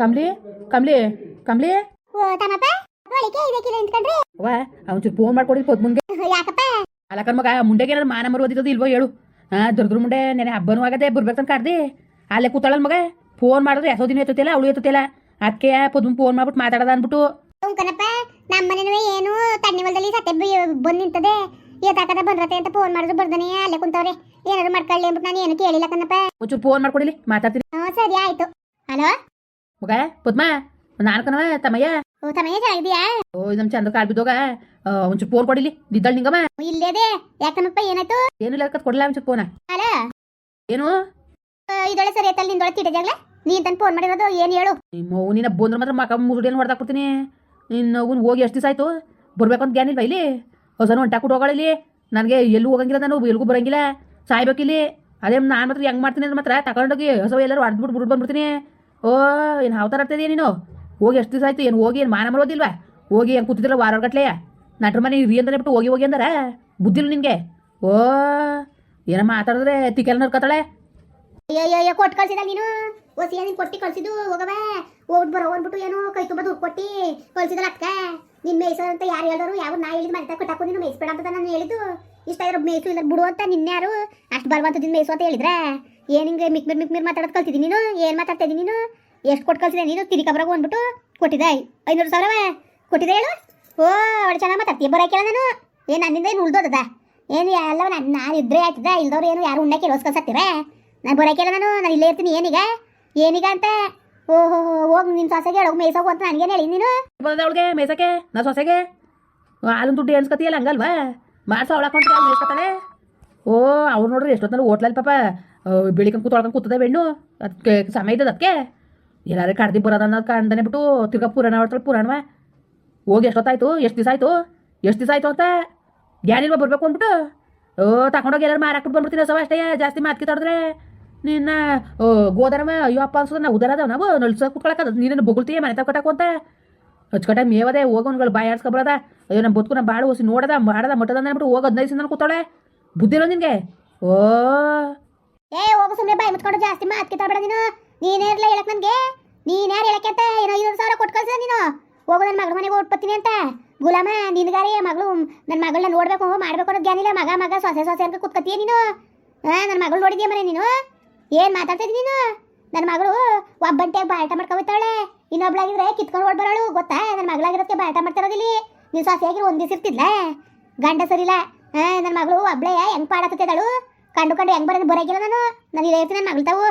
ಕಮ್ಲಿ ಕಮ್ಲಿ ಕಮ್ಲಿ. ಓ ತಮ್ಮಪ್ಪ ಒಳಿಕೆ ಇದಕ್ಕಿಲ್ಲ ನಿಂತ್ಕೊಂಡ್ರಿ. ಅವ್ವ ಅವನು ಫೋನ್ ಮಾಡ್ಕೊಡಿ ಪೊದ್ ಮುಂದೆ. ಯಾಕಪ್ಪ? ಅಲ್ಲ ಮಗ ಮುಂಡೆಗೆ ಏನಾದ್ರು ಮಾನ ಮರುವುದಿದ್ದು ಇಲ್ವೋ ಹೇಳು. ಹಾ ದುರ್ದ್ರ ಮುಂಡೆ ನೆನೆ ಹಬ್ಬನೂ ಆಗದೆ ಬರ್ಬೇಕಂತ ಕರ್ದಿ ಅಲ್ಲೇ ಕೂತಾಳಲ್ ಮಗ ಫೋನ್ ಮಾಡಿದ್ರೆ ಎಷ್ಟೋ ದಿನ ಎತ್ತತಿಲ್ಲ ಅವಳು ಎತ್ತತಿಲ್ಲ ಅದಕ್ಕೆ ಪೊದ್ ಫೋನ್ ಮಾಡ್ಬಿಟ್ಟು ಮಾತಾಡದ ಅಂದ್ಬಿಟ್ಟು. ಕಣಪ್ಪ ನಮ್ಮ ಮನೆನೂ ಏನು ತಣ್ಣಿ ಹೊಲದಲ್ಲಿ ಸತ್ತೆ ಬಂದು ನಿಂತದೆ. ಎತ್ತಾಕದ ಬಂದ್ರತೆ ಅಂತ ಫೋನ್ ಮಾಡಿದ್ರು ಬರ್ದನೆ ಅಲ್ಲೇ ಕುಂತವ್ರೆ. ಏನಾದ್ರು ಮಾಡ್ಕೊಳ್ಳಿ ಅಂದ್ಬಿಟ್ಟು ನಾನು ಏನು ಕೇಳಿಲ್ಲ ಕಣಪ್ಪ. ಒಂಚೂರು ಫೋನ್ ಮಾಡ್ಕೊಡಿಲಿ ಮಾತಾಡ್ತೀನಿ. ಹ್ಞೂ ಸರಿ ಆಯ್ತು. ಹಲೋ? ಮಗ ಪದ್ಮ ನಾನು ಕಣವ ತಮ್ಮಯ್ಯ. ಓ ತಮಯ್ಯ ಚೆನ್ನಾಗಿದ್ಯಾ ಓ ನಮ್ ಚಂದ ಕಾಲ್ ಬಿದ್ದೋಗ. ಒಂಚೂರು ಫೋನ್ ಕೊಡಿಲಿ. ನಿದ್ದಳ್ ನಿಂಗಮ್ಮ ಇಲ್ಲೇದೆ ಯಾಕನಪ್ಪ ಏನಾಯ್ತು? ಏನಿಲ್ಲ ಕತ್ ಕೊಡಲ್ಲ ಒಂಚೂರು ಫೋನ ಹಲೋ ಏನು? ಇದೊಳೆ ಸರಿ ಆಯ್ತಲ್ಲ ನಿಂದೊಳಗೆ ತಿಟ ಜಾಗ್ಲ? ನೀನ್ ತನ್ ಫೋನ್ ಮಾಡಿರೋದು ಏನು ಹೇಳು? ನಿಮ್ಮ ನಿನ್ನ ಬಂದ್ರೆ ಮಾತ್ರ ಮಕ ಮುಸುಡಿಯನ್ನು ಹೊಡೆದಾಕ್ಬಿಡ್ತೀನಿ ಇನ್ನು ಅವ್ನು ಹೋಗಿ ಎಷ್ಟು ದಿವಸ ಆಯ್ತು? ಬರ್ಬೇಕಂತ ಅಂತ ಗ್ಯಾನಿಲ್ವ ಇಲ್ಲಿ? ಹೊಸನ ಹೊಂಟಾಕ್ಬಿಟ್ಟು ಹೋಗೋಣ ಇಲ್ಲಿ. ನನಗೆ ಎಲ್ಲೂ ಹೋಗಂಗಿಲ್ಲ ನಾನು ಎಲ್ಗೂ ಬರಂಗಿಲ್ಲ. ಸಾಯ್ಬೇಕಿಲ್ಲಿ ಅದೇ ನಾನು ಮಾತ್ರ ಹೆಂಗ್ ಮಾಡ್ತೀನಿ ಅಂದ್ರೆ ಮಾತ್ರ ತಗೊಂಡೋಗಿ ಹೊಸ ಎಲ್ಲರೂ ಹೊಡೆದ್ಬಿಟ್ಟು ಬಿಟ್ಟು ಬಂದ್ಬಿಡ್ತೀನಿ. ಓ, ಏನು ಹಾವ್ತಾರ ಆಗ್ತದೆ ನೀನು? ಹೋಗಿ ಎಷ್ಟು ದಿವಸ ಆಯ್ತು ಏನು, ಹೋಗಿ ಏನು ಮಾನ ಮರೋದಿಲ್ವಾ ಹೋಗಿ ಏನು ಕೂತಿದ್ರೆ ವಾರಗಟ್ಲೆಯ ನಟ್ರ ಮನೆ ರೀ ಅಂದ್ರೆ ಬಿಟ್ಟು ಹೋಗಿ ಹೋಗಿ ಅಂದಾರ? ಬುದ್ಧಿಲ್ಲ ನಿನಗೆ? ಓ, ಏನೋ ಮಾತಾಡಿದ್ರೆ ತಿಕ್ಕೆಲ್ಲ ನಡ್ಕೊತಾಳೆ ಅಯ್ಯೋ ಅಯ್ಯೋ ಅಯ್ಯೋ ಕೊಟ್ಟು ಕಳ್ಸಿದ ನೀನು? ಓಸಿ ನೀನು ಕೊಟ್ಟು ಕಳ್ಸಿದ್ದು? ಹೋಗವ ಹೋಗ್ಬಿಟ್ಟು ಬರೋ ಅಂದ್ಬಿಟ್ಟು ಏನು ಕೈ ತುಂಬ ದುಡ್ಡು ಕೊಟ್ಟು ಕಳ್ಸಿದ್ರೆ ಅಕ್ಕ ನಿನ್ ಮೇಯ್ಸೋ ಅಂತ ಯಾರು ಹೇಳಿದ್ರು? ಯಾವ ನಾ ಹೇಳಿದ್ ಮನೆ ಕೊಟ್ಟಾಕು ನೀನು ಮೇಯಿಸ್ಬೇಡ ಅಂತ ನಾನು ಹೇಳಿದ್ದು. ಇಷ್ಟ ಇರೋ ಮೇಯ್ಸು ಇಲ್ಲ ಬಿಡು ಅಂತ ನಿನ್ನೆ ಯಾರು ಅಷ್ಟು ಬರುವಂಥದ್ದು ಮೇಯ್ಸು ಅಂತ ಹೇಳಿದ್ರೆ? ಏನು ಹಿಂಗೆ ಮಿಕ್ಮಿರ್ ಮಿಕ್ಮಿರ್ ಮಾತಾಡೋದು ಕಲ್ತಿದ್ದೀನಿ ನೀನು? ಏನು ಮಾತಾಡ್ತಾ ಇದ್ದೀನಿ ನೀನು? ಎಷ್ಟು ಕೊಟ್ಟು ಕಲ್ಸಿದೆ ನೀನು? ತಿರಿಕಬ್ರಾಗ ಅಂದ್ಬಿಟ್ಟು ಕೊಟ್ಟಿದ್ದೆ. ಐನೂರು ಸಾವಿರವ? ಕೊಟ್ಟಿದ್ದೆ ಹೇಳು. ಓ, ಅವಳು ಚೆನ್ನಾಗಿ ಮಾತಾಡ್ತೀಯ. ಹಾಕಿಲ್ಲ ನಾನು. ಏನು ನನ್ನಿಂದ ಏನು ಉಳ್ದೋದದ ಏನು ಎಲ್ಲ ನಾನು ನಾನು ಇದ್ರೆ ಆಯ್ತದ? ಇಲ್ದವ್ರು ಏನು ಯಾರು ಉಣ್ಣಕ್ಕೆ ರೋಸ್ಕೊಳ್ಸತ್ತೀರ ನಾನು ಬರೋಕಿಲ್ಲ ನಾನು. ನಾನು ಇಲ್ಲೇ ಇರ್ತೀನಿ. ಏನೀಗ? ಏನೀಗ ಅಂತ? ಓಹೋ ಹೋಗಿ ನಿನ್ನ ಸೊಸೆಗೆ ಹೇಳೋಗಿ ಮೇಯ್ಸೋಗು ಅಂತ ನನಗೇನು ಹೇಳಿ. ನೀನು? ಬಂದ ಅವಳಿಗೆ ಮೇಸಕ್ಕೆ ನಾ ಸೊಸೆಗೆ? ಹಾಲು ದುಡ್ಡು ಎಣಿಸ್ಕೊತೀಯಲ್ಲ ಹಂಗಲ್ವಾ? ಮಾಡ್ಸೋ ಅವಳ ಅಲ್ಲಿ ಮೇಯ್ಸ್ಕೊತಾಳೆ? ಓ ಅವ್ರು ನೋಡ್ರಿ ಎಷ್ಟೊತ್ತಲ್ಲಿ ಹೋಟ್ಲಲ್ಲಿ ಪಾಪ ಬೆಳಿಗ್ಗೆ ಕೂತ್ಕೊಳ್ಕೊಂಡು ಕೂತದೆ ಬೆಣ್ಣು? ಅದಕ್ಕೆ ಸಮಯ ಇದ್ದದ ಅದಕ್ಕೆ ಎಲ್ಲಾರು ಕಡ್ದಿ ಬರೋದ ಅನ್ನೋದು ಬಿಟ್ಟು ತಿರ್ಗಾ ಪುರಾಣ ಹೊಡ್ತಾಳೆ ಪುರಾಣವ. ಹೋಗಿ ಎಷ್ಟೊತ್ತಾಯ್ತು? ಎಷ್ಟು ದಿವಸ ಆಯ್ತು? ಎಷ್ಟು ದಿವಸ ಆಯ್ತು ಅಂತ? ಗ್ಯಾನಿಲ್ವ ಬರಬೇಕು ಅಂದ್ಬಿಟ್ಟು? ಓ ತಗೊಂಡೋಗಿ ಎಲ್ಲರೂ ಮಾರಾಕ್ಬಿಟ್ಟು ಬಂದ್ಬಿಡ್ತೀನಿ ಸವ ಅಷ್ಟೇ, ಜಾಸ್ತಿ ಮಾತು ಕಿತ್ತಾಡಿದ್ರೆ? ನಿನ್ನ, ಓ, ಗೋದರವ, ಅಯ್ಯೋ, ಅಪ್ಪ ಅನ್ಸೋದು ನಾವು ಉದಾರದ ನಾವು? ನಲ್ಸ ಕುತ್ಕೊಳಕದ ನೀನೇನು ಬೊಗಳ್ತೀಯ, ಮನೆ ತಗೊಟಾಕು ಅಂತ? ಹಚ್ಕಟ ಮೇವದೆ, ಹೋಗೋನ್ಗಳು ಬಾಯಿ ಆಡ್ಸ್ಕೊಬರದ? ಅಯ್ಯೋ ನಮ್ಮ ಬದುಕು ನಮ್ಮ ಬಾಳು ಹೊಸಿ ನೋಡದ, ಮಾಡದ, ಮಟ್ಟದ ಅಂದ್ಬಿಟ್ಟು ಹೋಗಿ ಹದಿನೈದು ದಿನ ಕೂತಾಳೆ ಬುದ್ಧಿರೋ ನಿನಗೆ? ಓ ಏ, ಹೋಗು ಸುಮ್ಮನೆ ಬಾಯಿ ಮುಚ್ಕೊಂಡು ಜಾಸ್ತಿ ಮಾತು ಕಿತ್ತಾಬೇಡ ನೀನು. ನೀನೇ ಇರಲ್ಲ ಹೇಳಕ್ ನನಗೆ. ನೀನು ಯಾರು ಹೇಳಕ್ಕೆ ಅಂತ? ಏನೋ ಐನೂರು ಸಾವಿರ ಕೊಟ್ಟು ಕಳ್ಸಿದ ನೀನು. ಹೋಗು ನನ್ನ ಮಗಳ ಮನೆಗೆ ಓಡ್ಬತ್ತೀನಿ ಅಂತ. ಗುಲಾಮ, ನಿನ್ಗಾರೆ ಮಗಳು ನನ್ನ ಮಗಳನ್ನ ನೋಡ್ಬೇಕು, ಮಾಡ್ಬೇಕು ಅನ್ನೋದು ಜ್ಞಾನಿಲ್ಲ ಮಗ ಮಗ, ಸೊಸೆ ಸೊಸೆ ಅಂತ ಕುತ್ಕತ್ತೀಯ ನೀನು? ಹಾಂ ನನ್ನ ಮಗಳು ನೋಡಿದ್ಯಾ ಮನೆ ನೀನು? ಏನು ಮಾತಾಡ್ತಿದ್ದಿ ನೀನು? ನನ್ನ ಮಗಳು ಒಬ್ಬಂಟೆ ಬಾಯ್ಟ ಮಾಡ್ಕೊಬಿತ್ತಾಳೆ ಇನ್ನೊಬ್ಳಾಗಿದ್ರೆ ಕಿತ್ಕೊಂಡು ಓಡ್ಬರೋಳು ಗೊತ್ತಾ? ನನ್ನ ಮಗಳಾಗಿರೋದಕ್ಕೆ ಬಾಯ್ಟ ಮಾಡ್ತಿರೋದಿಲ್ಲ ನೀನು ಸೊಸೆಯಾಗಿ ಒಂದು ಗಂಡ ಸರಿಲ್ಲ ಹಾಂ ನನ್ನ ಮಗಳು ಒಬ್ಳೆಯ ಹೆಂಗ್ ಪಾಡತ್ತಿದ್ದಾಳು ಕಂಡು ಕಂಡು ಹೆಂಗ್ ಬರೋದು? ಬರೋಕಿಲ್ಲ ನಾನು. ನಾನು ಇದೇ ಇರ್ತೀನಿ ನನ್ನ ಮಗಳು ತಾವು.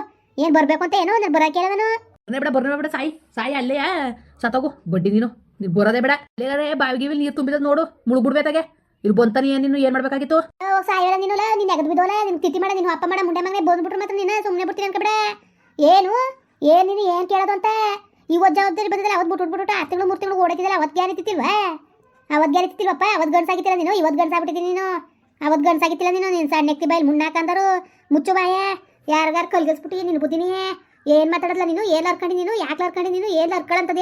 ಏನು ಬರಬೇಕು ಅಂತ ಏನೋ? ನಾನು ಬರೋಕಿಲ್ಲ ನಾನು. ಬರ್ನೇ ಬೇಡ ಬರ್ನೇ ಬೇಡ ಸಾಯಿ. ಸಾಯಿ ಅಲ್ಲೇ ಸತ್ತೋಗು. ಬಡ್ಡಿ ನೀನು. ನೀನು ಬರೋದೇ ಬೇಡ. ಅಲ್ಲೇ ಬಾವಿಗೆ ನೀರು ತುಂಬಿದ ನೋಡು. ಮುಳುಗ್ಬಿಡ್ಬೇಕಾಗೆ. ಇಲ್ಲಿ ಬಂತ ನೀನು? ಏನ್ ಮಾಡ್ಬೇಕಾಗಿತ್ತು? ಸಾಯಿ ನೀನು ನೀನ್ ಎಗದ್ ಬಿದ್ದೋಲ ನಿನ್ ತಿಥಿ ಮಾಡ. ನಿನ್ ಅಪ್ಪ ಮಾಡ. ಮುಂಡೆ ಮಗನೇ ಬಂದ್ಬಿಟ್ರು ಮಾತ್ರ ನೀನು. ಸುಮ್ನೆ ಬಿಡ್ತೀನಿ ಅನ್ಕಬೇಡ. ಏನು? ಏನ್ ನೀನು? ಏನ್ ಕೇಳೋದು ಅಂತ? ಇವತ್ತು ಜವಾಬ್ದಾರಿ ಬಂದಿದ್ದಲ್ಲ ಅವತ್ತು ಬಿಟ್ಟು ಬಿಟ್ಬಿಟ್ಟು ಆರು ತಿಂಗಳು ಮೂರು ತಿಂಗಳು ಓಡಾಕಿದ್ದಲ್ಲ ಅವತ್ತು ಗ್ಯಾರಿತಿಲ್ವಾ ಅವತ್ತು ಗ್ಯಾರಿತಿಲ್ವಪ್ಪ ಅವತ್ತು ಗಂಡ್ಸಾಗಿತ್ತಿಲ್ಲ ನೀನು? ಇವತ್ತು ಗಂಡ್ಸಾಗ್ಬಿಟ್ಟಿದ್ದೀನಿ ನೀನು. ಅವತ್ತು ಗಂಡ್ಸಾಗಿತ್ತಿಲ್ಲ ನೀನು ನೀನು ಸಣ್ಣ ಎಕ್ತಿ ಬಾಯಲ್ಲಿ ಮುನ್ನಾಕಂದರು ಮುಚ್ಚು ಬಾಯ, ಯಾರಿಗಾರು ಕಲ್ಗಿಸ್ಬಿಟ್ಟು ನೀನು ಬುದ್ಧಿನಿ? ಏನು ಮಾತಾಡಲ್ಲ ನೀನು? ಏನು ಹರ್ಕೊಂಡು ನೀನು? ಯಾಕೆ ಹರ್ಕೊಂಡು ನೀನು? ಏನು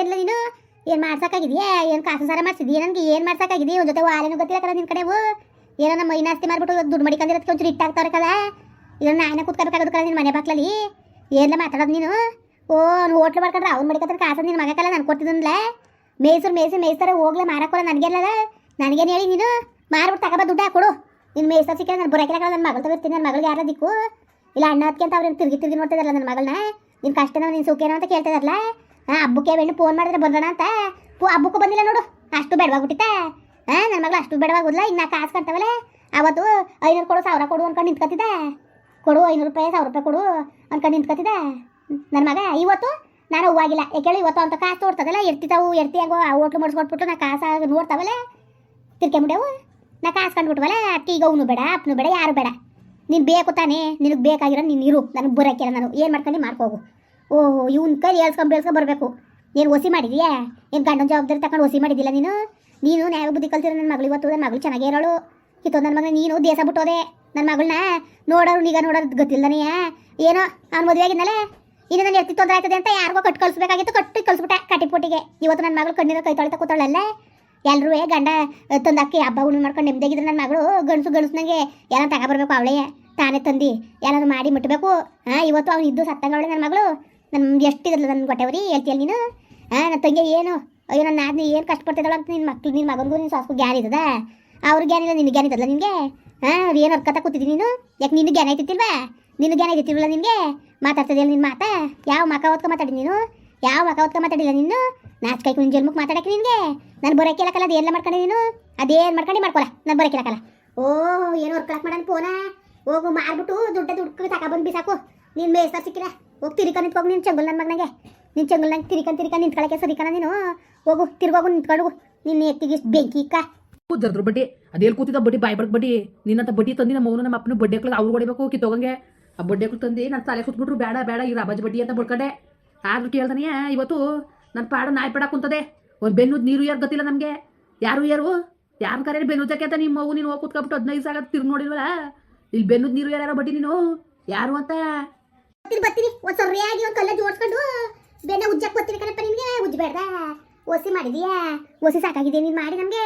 ಇಲ್ಲ ನೀನು? ಏನು ಮಾಡ್ಸೋಕ್ಕಾಗಿದೆಯಾ ಏನು ಕಾಸು ಸಾರ ಮಾಡ್ಸಿದ್ಯಾ ನನಗೆ? ಏನು ಮಾಡ್ಸೋಕ್ಕಾಗಿದೆಯಾ ಒಂದು ಜೊತೆ ವಾಲೇನು ಗೊತ್ತಿಲ್ಲ ಕದ ನಿನ್ನ ಕಡೆವು? ಏನೋ ನಮ್ಮ ಮೈನಾಸ್ತಿ ಮಾಡ್ಬಿಟ್ಟು ದುಡ್ಡು ಮಡಿಕೊಂಡಿರೋದಕ್ಕೆ ಒಂಚೂರು ಇಟ್ಟಾಗ್ತಾರೆ ಕದ? ಇದನ್ನು ನಾಯನ ಕೂತ್ಕೋಬೇಕಾಗೋದು ಕದ ನಿನ್ನ ಮನೆ ಬಾಕ್ಲಲ್ಲಿ ಏನೆಲ್ಲ ಮಾತಾಡೋದು ನೀನು? ಓ, ಅವ್ನು ಹೋಟ್ಲು ಮಾಡ್ಕೊಂಡ್ರೆ ಅವ್ನು ಮಡಿಕತ್ರ ಕಾಸು ನಿನ್ನ ಮಗಕ್ಕಲ್ಲ ನಾನು ಕೊಟ್ಟಿದ್ದನ್ಲ? ಮೇಯ್ಸರು ಮೇಯ್ಸಿ ಮೇಯ್ಸ್ತಾರೆ ಹೋಗ್ಲೇ ಮಾರಕ್ಕೋಲ್ಲ ನನಗೆಲ್ಲ ನನಗೇನು ಹೇಳಿ ನೀನು? ಮಾರ್ಬಿಟ್ಟು ತಗೋಬ ದುಡ್ಡು ಕೊಡು. ನಿನ್ನ ಮೇಸ್ತ ಸಿಕ್ಕ ನಾನು ನನ್ನ ಮಗಳು ತಗೋತೀನಿ ನನ್ನ ಮಗಳಿಗೆ ಯಾರ ದಿಕ್ಕು? ಇಲ್ಲ ಅಣ್ಣ ಅದಕ್ಕೆ ಅಂತ ಅವ್ರನ್ನ ತಿರುಗಿ ತಿರುಗಿ ನೋಡ್ತಿದಾರಲ್ಲ ನನ್ನ ಮಗಳನ್ನ ನಿನ್ನ ಕಷ್ಟನೋ ನಿನ್ನ ಸುಖೇನೋ ಅಂತ ಕೇಳ್ತಿದಾರಲ್ಲ? ಹಾಂ, ಹಬ್ಬಕ್ಕೆ ಬೆಣ್ಣು ಫೋನ್ ಮಾಡಿದ್ರೆ ಬಂದಣ ಅಂತ? ಪೂ, ಹಬ್ಬಕ್ಕೂ ಬಂದಿಲ್ಲ ನೋಡು, ಅಷ್ಟು ಬೇಡವಾಗ್ಬಿಟ್ಟಿತ್ತೆ ಹಾಂ ನನ್ನ ಮಗಳು ಅಷ್ಟು ಬೇಡವಾಗುದಿಲ್ಲ ಇನ್ನು ಕಾಸು ಕಟ್ತಾವಲ್ಲ ಅವತ್ತು ಐನೂರು ಕೊಡು, ಸಾವಿರ ಕೊಡು ಅನ್ಕೊಂಡು ನಿಂತ್ಕೊತಿದ್ದೆ ಕೊಡು, ಐನೂರು ರೂಪಾಯಿ, ಸಾವಿರ ರೂಪಾಯಿ ಕೊಡು ಅನ್ಕೊಂಡು ನಿಂತ್ಕೊತಿದ್ದೆ ನನ್ನ ಮಗ, ಇವತ್ತು ನಾನು ಹೂವಾಗಿಲ್ಲ. ಯಾಕೇಳಿ ಇವತ್ತು ಅಂತ ಕಾಸು ತೋರ್ತದಲ್ಲ ಎರ್ತಿತಾವು ಎರ್ತಿ ಹೆಂಗೋ ಆ ಹೋಟ್ಲು ಮಾಡಿಸ್ಕೊಟ್ಬಿಟ್ಟು ನಾ ಕಾಸು ನೋಡ್ತಾವಲ್ಲ ತಿರ್ಕೆ ಮುಡ್ಯಾವು ನಾ ಕಾಸು ಕಂಡ್ಬಿಟ್ವಲ್ಲ ಅಟ್ಟಿ ಈಗ ಅವನು ಬೇಡ ಅಪ್ಪನು ಬೇಡ, ಯಾರು ಬೇಡ. ನೀನು ಬೇಕು ತಾನೇ, ನಿನಗೆ ಬೇಕಾಗಿರೋ ನೀನು ಇರು, ನನಗೆ ಬರೋಕ್ಕಿಲ್ಲ ನಾನು. ಏನು ಮಾಡ್ಕೊಂಡು ಮಾಡ್ಕೋಗು ಓಹೋ, ಇವ್ನ ಕೈ ಹೇಳ್ಸ್ಕೊಂಡು ಬೇಳ್ಸ್ಕೊಂಡು ಬರಬೇಕು. ಏನು ಒಸಿ ಮಾಡಿದೀಯಾ? ಏನು ಗಂಡನ ಜವಾಬ್ದಾರಿ ತಗೊಂಡು ಒಸಿ ಮಾಡಿದ್ದಿಲ್ಲ ನೀನು? ನೀನು ನ್ಯಾಯ ಬುದ್ಧಿ ಕಲ್ತಿರೋ ನನ್ನ ಮಗಳು ಇವತ್ತು ನನ್ನ ಮಗಳು ಚೆನ್ನಾಗೇ ಇರೋಳು. ಕಿತ್ತೋ ನನ್ನ ಮಗನ ನೀನು ದೇಶ ಬಿಟ್ಟೋದೆ. ನನ್ನ ಮಗಳನ್ನ ನೋಡೋರು ಈಗ ನೋಡೋದು ಗೊತ್ತಿಲ್ಲನೇ ಏನೋ, ಅವ್ನು ಮದುವೆ ಆಗಿದ್ದಲ್ಲ ಇನ್ನು ನಾನು ಎತ್ತಿ ತೊಂದರೆ ಆಯ್ತದೆ ಅಂತ ಯಾರಿಗೋ ಕಟ್ಟು ಕಳಿಸ್ಬೇಕಾಗಿತ್ತು, ಕಟ್ಟಿ ಕಳಿಸ್ಬಿಟ್ಟೆ ಕಟ್ಟಿಪುಟ್ಟಿಗೆ. ಇವತ್ತು ನನ್ನ ಮಗಳು ಕಣ್ಣಿನ ಕೈ ತೊಳಿತಾ ಕೂತಾಳಲ್ಲ? ಎಲ್ಲರೂ ಗಂಡ, ತಂದು ಅಕ್ಕಿ, ಹಬ್ಬ ಹುಣ್ಣು ಮಾಡ್ಕೊಂಡು ನೆಮ್ಮದಿಗಿದ್ರೆ ನನ್ನ ಮಗಳು ಗಣಸು ಗಂಡಸ್ನಂಗೆ ಎಲ್ಲ ತಗೊಬರ್ಬೇಕು ಅವಳೇ. ತಾನೇ ತಂದು ಏನಾದ್ರು ಮಾಡಿ ಮುಟ್ಟಬೇಕು ಹಾಂ, ಇವತ್ತು ಅವ್ನು ಇದ್ದು ಸತ್ತಂಗವಳೆ ನನ್ನ ಮಗಳು. ನಮ್ದು ಎಷ್ಟಿದ್ರಲ್ಲ ನನ್ನ ಹೊಟ್ಟೆವ್ರಿ ಹೇಳ್ತೀಯಲ್ಲ ನೀನು? ಹಾಂ ನನ್ನ ತಂಗಿ ಏನು? ಅಯ್ಯೋ ನನ್ನ ನಾದ್ನಿ ಏನು ಕಷ್ಟಪಡ್ತಿದ್ದಾಳ ಅಂತ ನಿನ್ನ ಮಕ್ಳು ನಿನ್ನ ಮಗನಿಗೂ ನಿನ್ನ ಸಾಸ್ಗೂ ಗ್ಯಾನ್ ಇದ್ದದ? ಅವ್ರ ಜ್ಞಾನ ಇಲ್ಲ ನಿನ್ನ ಗ್ಯಾನ್ ಇದ್ದಲ್ಲ ನಿನಗೆ? ಹಾಂ ಏನು ಅರ್ಕತ ಕೂತಿದ್ದೀನಿ ನೀನು? ಯಾಕೆ ನಿನ್ನ ಗ್ಯಾನ್ ಐತಿಲ್ವಾ ನಿನ್ನ ಗ್ಯಾನ್ ಐತಿಲ್ವಲ್ಲ ನಿನಗೆ? ಮಾತಾಡ್ತಿದ್ಯಲ್ಲ ನಿನ್ನ ಮಾತಾ? ಯಾವ ಮಕ ಓದ್ಕೊ ಮಾತಾಡಿ ನೀನು? ಯಾವ ಹೊತ್ಕೊ ಮಾತಾಡಿಲ್ಲ ನೀನು? ನಾಚ್ಕೈ ಕುಂಜಲ್ ಜನ್ಮಕ್ಕೆ ಮಾತಾಡಕ್ಕೆ ನಿನಗೆ? ನಾನು ಬರೋಕೆ ಇಲ್ಲಕಲ್ಲ ಅದು ಎಲ್ಲ ಮಾಡ್ಕೊಂಡೆ ನೀನು? ಅದೇನು ಮಾಡ್ಕೊಂಡು ಮಾಡ್ಕೊಲ್ಲ ನಾನು ಬರೋಕೆ ಇಲ್ಲಕಲ್ಲ ಓ ಏನು ವರ್ಕಳಕ್ ಮಾಡೋಣ ಫೋನ ಹೋಗು, ಮಾರ್ಬಿಟ್ಟು ದುಡ್ಡ ದುಡ್ಡು ಬಂದು ಬಿಸಾಕು ನೀನು ಮೇಸ್ತಾರ ಸಿಕ್ಕಿಲ್ಲ ಹೋಗಿ ತಿರ್ಕ ನಿಂತ್ಕೊಂಡು ನೀನು ಚಂಗಲ್ ನನ್ನ ಮಗನಾಗೆ. ನೀನು ಚಂಗಲ್ ನಂಗೆ ತಿರ್ಕೊಂಡು ತಿರ್ಕ ನಿಂತ್ಕೊಳಕ್ಕೆ ಸರಿಕನ ನೀನು. ಹೋಗು ತಿರ್ಗೋಗು ನಿಂತ್ಕೊಂಡು ನಿನ್ನ ಎತ್ತಿಗೆ ಬೆಂಕಿ ಇಕ್ಕ. ಜರ್ದ್ರ ಬಡ್ಡಿ. ಅದೇ ಕೂತಿದ್ದ ಬಡ್ಡಿ, ಬಾಯ್ ಬಡ್ಕ್ ಬಡ್ಡಿ. ನಿನ್ನಂತ ಬಡ್ಡಿ ತಂದಿ ನಮ್ಮ ಮೌನ ನಮ್ಮ ಅಪ್ಪನ ಬಡ್ಡಿ ಹಾಕ್ಲಿಕ್ಕೆ ಅವ್ರು ಹೊಡಿಬೇಕು, ಕಿತ್ತೋಗಂಗೆ. ಆ ಬಡ್ಡಿ ತಂದು ನನ್ನ ತಲೆ ಕೂತ್ಬಿಟ್ರು ಬೇಡ ಬೇಡ, ಈ ರಾಬಾಜ್ ಬಡ್ಡಿ ಅಂತ ಬಡ್ಕಂಡೆ. ಆದ್ರೂ ಕೇಳ್ದಾನೆ ಇವತ್ತು ನನ್ನ ಪಾಡ ನಾಯಿ ಪಡ ಕುಂತದೆ. ಒಂದು ಬೆನ್ನುದ್ ನೀರು ಯಾರು ಗೊತ್ತಿಲ್ಲ ನಮಗೆ. ಯಾರು ಯಾರು ಯಾರು ಕರೆ ಬೆನ್ನುದಕ್ಕೆ ಅಂತ ನಿಮ್ಮ ಮಗು ನೀನು ಹೋಗಿ ಕೂತ್ಕೊಬಿಟ್ಟು ಹದಿನೈದು ಸಾವಿರ ತಿರು ನೋಡಿಲ್ವಲ್ಲ? ಇಲ್ಲಿ ಬೆನ್ನುದ್ ನೀರು ಯಾರು ಬಡ್ಡಿ ನೀನು? ಯಾರು ಅಂತ? ಬರ್ತೀನಿ ಬರ್ತೀನಿ. ಕಲ್ಲ ಬೆನ್ನ ಉಜ್ಜಕ್ಕೆ ಬರ್ತೀನಿ ಕಣಪ್ಪ ನಿಮ್ಗೆ. ಉಜ್ಜಬೇಡ್ದ ಓಸಿ ಮಾಡಿದೀಯಾ? ಓಸಿ ಸಾಕಾಗಿದೆ ನೀನು? ಮಾಡಿ ನಮಗೆ.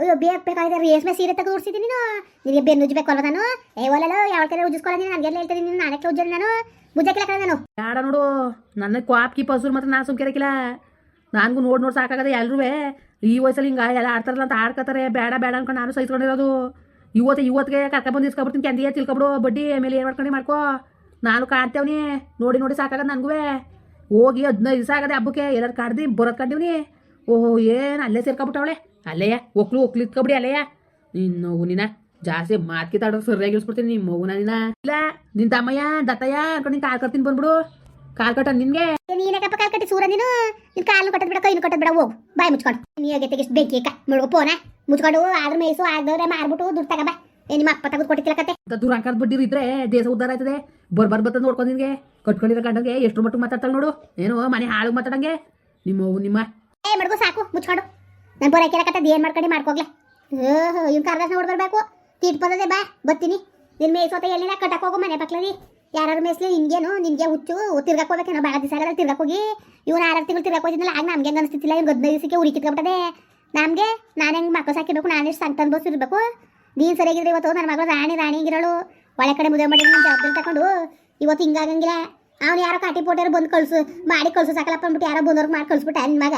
ಅಯ್ಯೋ ಬೇಕು ಬೇಕಾಗಿದೆ ರೇಷ್ಮೆ ಸೀರೆ ತೆಗೆದು ಉಡ್ಸಿದ್ದೀನಿ ನೀನು. ನಿನಗೆ ಬೆನ್ನು ಉಜ್ಜಬೇಕಲ್ವ ನಾನು. ಏ ಒಲ್ಲಲ್ಲ ಯಾವ ಕಡೆ ಉಜ್ಜಿಸ್ಕೊಳ್ಳ ನೀನು? ನನಗೆಲ್ಲ ಹೇಳ್ತೀನಿ ನೀನು. ನಾನೇ ಉಜ್ಜಲ್ಲ ನಾನು. ಮುಜ್ಜಕ್ಕಿಲ್ಲ ನಾನು. ಬೇಡ ನೋಡು. ನನ್ನ ಕ್ವಾಪ್ ಕೀಪ್ ಹಸುರು ಮಾತ್ರ ನಾನು ಸುಮ್ಕಿರಕಿಲ್ಲ ನನಗೂ ನೋಡಿ ನೋಡಿ ಸಾಕಾಗದೆ ಎಲ್ಲರೂ ಈ ವಯಸ್ಸಲ್ಲಿ ಹಿಂಗೆ ಎಲ್ಲ ಆಡ್ತಾರಲ್ಲ ಅಂತ ಆಡ್ಕೊತಾರೆ ಬೇಡ ಬೇಡ ಅನ್ಕೊಂಡು ನಾನು ಸಹಿಸ್ಕೊಂಡಿರೋದು. ಇವತ್ತು, ಇವತ್ತಿಗೆ ಕರ್ಕೊಂಡ್ಬಂದು ಇಸ್ಕೊಬಿಡ್ತೀನಿ. ಕೆಂದಿಗೆ ತಿಳ್ಕೊಬಿಡು. ಬಡ್ಡಿ ಆಮೇಲೆ ಏನು ಮಾಡ್ಕೊಂಡು ಮಾಡ್ಕೋ. ನಾನು ಕಾಣ್ತೇವ್ನಿ. ನೋಡಿ ನೋಡಿ ಸಾಕಾಗದ ನನಗೂ ಹೋಗಿ ಹದಿನೈದು ದಿವಸ ಆಗದೆ ಹಬ್ಬಕ್ಕೆ ಎಲ್ಲರೂ ಕಾಡ್ದು ಬರೋದು ಕಂಡೀವ್ನಿ. ಓಹೋ, ಏನು ಅಲ್ಲೇ ಸೇರ್ಕೊಬಿಟ್ಟವಳೆ. ಅಲ್ಲೇಯ ಒಕ್ಲು ಒಕ್ಲು ಇಟ್ಕೊಬಿಡಿ ಅಲ್ಲೇಯ ನಿನ್ನ ನೀನ ಜಾಸ್ತಿ ಮಾತ್ಕಿ ತಾಡೋ ಸರಿಯಾಗಿ ಇಳಿಸ್ಬಿಡ್ತೀನಿ ನಿಮ್ಮ ಮಗುನ ನೀನ ಇಲ್ಲ ನಿನ್ ತಮ್ಮಯ್ಯ ದತ್ತಯ್ಯ ಅನ್ಕೊಂಡು ನಿನ್ ಕಾಲ್ ಕಟ್ತೀನಿ ಬಂದ್ಬಿಡು. ಕಾಲ್ ಕಟ್ಟ ನಿನ್ಗೆ. ನೀನಕ್ಕಪ್ಪ ಕಾಲ್ ಕಟ್ಟಿ ಸೂರ ನೀನು? ನಿನ್ ಕಾಲು ಕಟ್ಟದ್ ಬಿಡ ಕೈನು ಕಟ್ಟದ್ ಬಿಡ ಹೋಗು. ಬಾಯ್ ಮುಚ್ಕೊಂಡು. ನೀ ಅಗೆ ಇಷ್ಟು ಬೆಂಕಿ ಅಕ್ಕ ಮುಳುಗು ಪೋನ? ಮುಚ್ಕೊಂಡು ಆದ್ರ ಮೇಸು ಆಗದವ್ರೆ ಮಾರ್ಬಿಟ್ಟು ದುಡ್ಡು ತಗಬಾ ಏ ನಿಮ್ಮ ಅಪ್ಪ ತೆಗೆದು ಕೊಟ್ಟಿಲ್ಲ ಕತೆ. ದೂರ ಅಂಕದ್ ಬಡ್ಡಿ ಇದ್ರೆ ದೇಶ ಉದ್ದಾರ ಆಯ್ತದೆ. ಬರ್ ಬರ್ ಬತ್ತ ನೋಡ್ಕೊಂಡು ನಿನ್ಗೆ. ಕಟ್ಕೊಂಡಿರೋ ಕಂಡಂಗೆ ಎಷ್ಟು ಮಟ್ಟಿಗೆ ಮಾತಾಡ್ತಾಳೆ ನೋಡು. ಏನು ಮನೆ ಹಾಳು ಮಾತಾಡಂಗೆ. ನಿಮ್ಮ ನಿಮ್ಮ ಏ ಮಡ್ಗು ಸಾಕು ಮುಚ್ಕೊಂಡು. ನಾನು ಬರೋಕೆಲ್ಲ ಕೇಳಕತ್ತದ ಏನ್ ಮಾಡ್ಕೊಂಡು, ಮಾಡ್ಕೋಗ್ಲೆ. ಓಹೋ, ಇವ್ನು ಕರ್ದಾಸ ನೋಡ್ಬರ್ಬೇಕು ತೀಟ್ ಬಂದದೆ ಬಾ ಬತ್ತೀನಿ ನಿನ್ ಮೇಯ್ಸೋತ ಎಲ್ಲಿನ? ಕಟ್ಟಕ್ ಹೋಗು ಮನೆ ಪಕ್ಕದಲ್ಲಿ ಯಾರು ಮೇಯ್ಸ್ಲಿ, ನಿನ್ಗೇನು, ನಿನಗೆ ಹುಚ್ಚು ತಿರ್ಗಕ್ಕೆ ಹೋಗ್ಬೇಕೇನೋ ಭಾಳ ದಿವಸ ಆಗಲ್ಲ ತಿರ್ಗಕ್ಕೆ ಹೋಗಿ. ಇವ್ನು ಆರು ತಿಂಗಳು ತಿರ್ಗಕ್ಕೆ ಹೋಗಿದ್ನಲ್ಲ, ಆಗ ನಮ್ಗೆ ಹೆಂಗೆ ಅನಿಸ್ತಿಲ್ಲ ಇವ್ನು ಹದಿನೈದು ದಿವಸಕ್ಕೆ ಉರಿ ಕಿತ್ಕೊಂಬಿಟ್ಟದೆ. ನಮಗೆ, ನಾನು ಹೆಂಗೆ ಮಕ್ಕಳು ಸಾಕಿರ್ಬೇಕು, ನಾನು ಎಷ್ಟು ಸಂತ ಅನ್ಬೋಸ್ ಇರಬೇಕು. ನೀನು ಸರಿಯಾಗಿದ್ರೆ ಇವತ್ತು ನನ್ನ ಮಗಳು ರಾಣಿ ರಾಣಿ ಗಿರಳು ಒಳ ಕಡೆ ಮದುವೆ ಮಾಡಿ ಜವಾಬ್ದಾರಿ ತಗೊಂಡು ಇವತ್ತು ಹಿಂಗಾಗಂಗಿಲ್ಲ ಅವ್ನು ಯಾರೋ ಕಾಟಿ ಪೋಟಿಯರು ಬಂದು ಕಳ್ಸು, ಮಾಡಿ ಕಳ್ಸು, ಸಾಕಲಪ್ಪ ಅಂದ್ಬಿಟ್ಟು ಯಾರೋ ಬಂದವ್ರಿಗೆ ಮಾಡಿ ಕಳ್ಸ್ಬಿಟ್ಟ ನನ್ನ ಮಗ.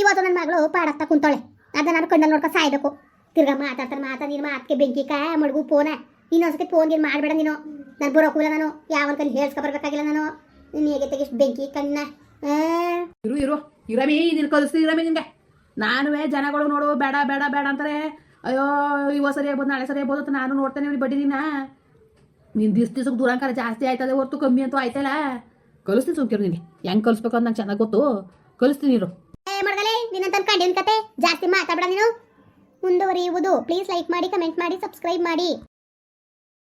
ಇವತ್ತು ನನ್ನ ಮಗಳು ಪಾಡತ್ತ ಕುಂತಾಳೆ. ಅದನ್ನ ನಾನು ಕಣ್ಣಲ್ಲಿ ನೋಡ್ಕೊ ಸಾಯ್ಬೇಕು. ತಿರ್ಗಾ ಮಾತಾಡ್ತಾನೆ ಮಾತಾ ನೀನು ಮಾತಕ್ಕೆ ಬೆಂಕಿ ಕಾ, ಮಡ್ಗು ಫೋನ. ಇನ್ನೊಂದ್ಸತಿ ಫೋನ್ ಏನು ಮಾಡಬೇಡ ನೀನು. ನಾನು ಬರೋಕೂಲ ನಾನು. ಯಾವ ಕೈ ಹೇಳ್ಸ್ಕೊಬರ್ಬೇಕಾಗಿಲ್ಲ ನಾನು. ನೀನು ಹೇಗೆ ತೆಗಿಸ್ಟ್ ಬೆಂಕಿ ಕಣ್ಣ? ಇರು ಇರು. ಇರಮಿ ನೀನು ಕಲಿಸ್ತೀನಿ ಇರಮಿ ನಿಮಗೆ ನಾನುವೇ ಜನಗಳು ನೋಡು, ಬೇಡ ಬೇಡ ಬೇಡ ಅಂತಾರೆ. ಅಯ್ಯೋ ಇವ ಸರಿ ಆಗ್ಬೋದು, ನಾಳೆ ಸರಿ ಆಗ್ಬೋದು ಅಂತ ನಾನು ನೋಡ್ತೇನೆ ಬಡ್ಡಿ ನಿನ್ನ ನೀನು ದಿವ್ಸ ದಿವ್ಸಕ್ಕೆ ದುರಂಕಾರ ಜಾಸ್ತಿ ಆಯ್ತದೆ ಹೊರ್ತು ಕಮ್ಮಿ ಅಂತೂ ಆಯ್ತಲ್ಲ ಕಲಿಸ್ತೀನಿ ಸುಮ್ಕಿರು ನಿನಗೆ ಹೆಂಗೆ ಕಲಿಸ್ಬೇಕು ಅಂತ ನಂಗೆ ಚೆನ್ನಾಗಿ ಗೊತ್ತು ಕಲಿಸ್ತೀನಿ ಇರು ಏ ಮಾಡ್ದಲೆ ನಿನ್ನಂತ ಕಂಡಿನ ಕತೆ ಜಾಸ್ತಿ ಮಾತಾಡಬೇಡ ನೀನು ಮುಂದುವರಿಯುವುದು ಪ್ಲೀಸ್ ಲೈಕ್ ಮಾಡಿ ಕಮೆಂಟ್ ಮಾಡಿ ಸಬ್ಸ್ಕ್ರೈಬ್ ಮಾಡಿ